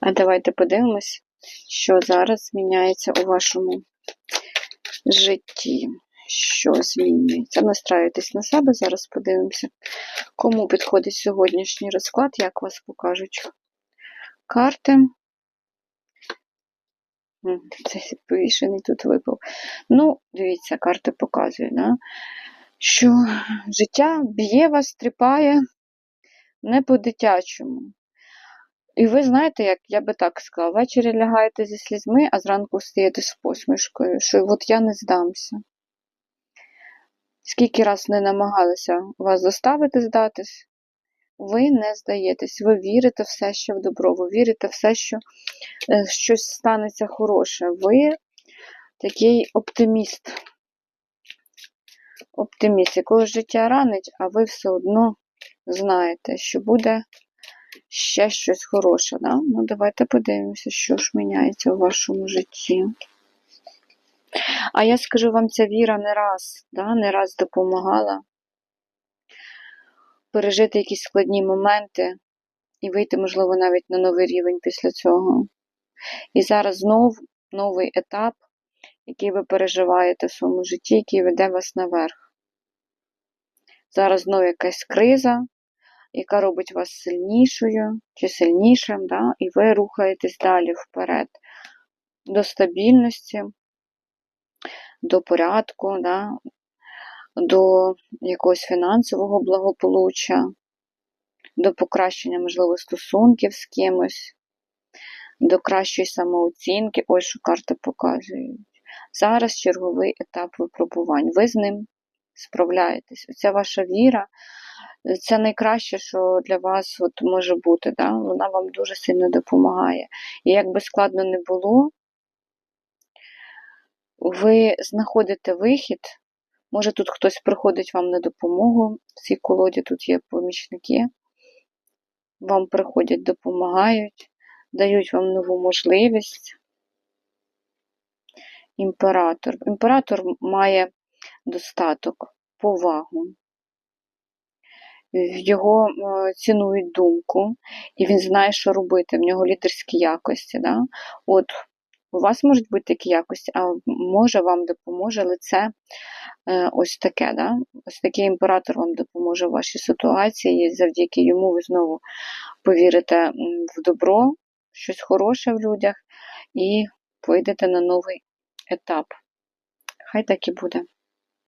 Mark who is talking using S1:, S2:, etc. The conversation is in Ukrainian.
S1: А давайте подивимось, що зараз зміняється у вашому житті. Що змінюється? Настраюйтесь на себе, зараз подивимося, кому підходить сьогоднішній розклад, як вас покажуть карти. М, Цей повішений тут випав. Ну, дивіться, карти показують, да? що життя б'є вас, тріпає не по-дитячому. І ви знаєте, як я би так сказала, ввечері лягаєте зі слізьми, а зранку встаєте з посмішкою, що от я не здамся. Скільки раз не намагалися вас заставити здатись, ви не здаєтесь, ви вірите все ще в добро, ви вірите в все, що е, щось станеться хороше. Ви такий оптиміст. Оптиміст, якого життя ранить, а ви все одно знаєте, що буде ще щось хороше. Да? Ну, давайте подивимося, що ж міняється у вашому житті. А я скажу вам, ця віра не раз, да, не раз допомагала пережити якісь складні моменти і вийти, можливо, навіть на новий рівень після цього. І зараз знов новий етап, який ви переживаєте в своєму житті, який веде вас наверх. Зараз знову якась криза, яка робить вас сильнішою чи сильнішим, да? і ви рухаєтесь далі вперед до стабільності, до порядку, да? до якогось фінансового благополуччя, до покращення, можливо, стосунків з кимось, до кращої самооцінки. Ось що карти показують. Зараз черговий етап випробувань. Ви з ним справляєтесь. Оця ваша віра це найкраще, що для вас от може бути. Да? Вона вам дуже сильно допомагає. І як би складно не було, ви знаходите вихід. Може, тут хтось приходить вам на допомогу. В цій колоді тут є помічники. Вам приходять, допомагають, дають вам нову можливість. Імператор. Імператор має достаток, повагу. Його е, цінують думку, і він знає, що робити. В нього лідерські якості. Да? От у вас можуть бути такі якості, а може вам допоможе лице е, ось таке. Да? Ось такий імператор вам допоможе в вашій ситуації, і завдяки йому ви знову повірите в добро, щось хороше в людях, і вийдете на новий етап. Хай так і буде.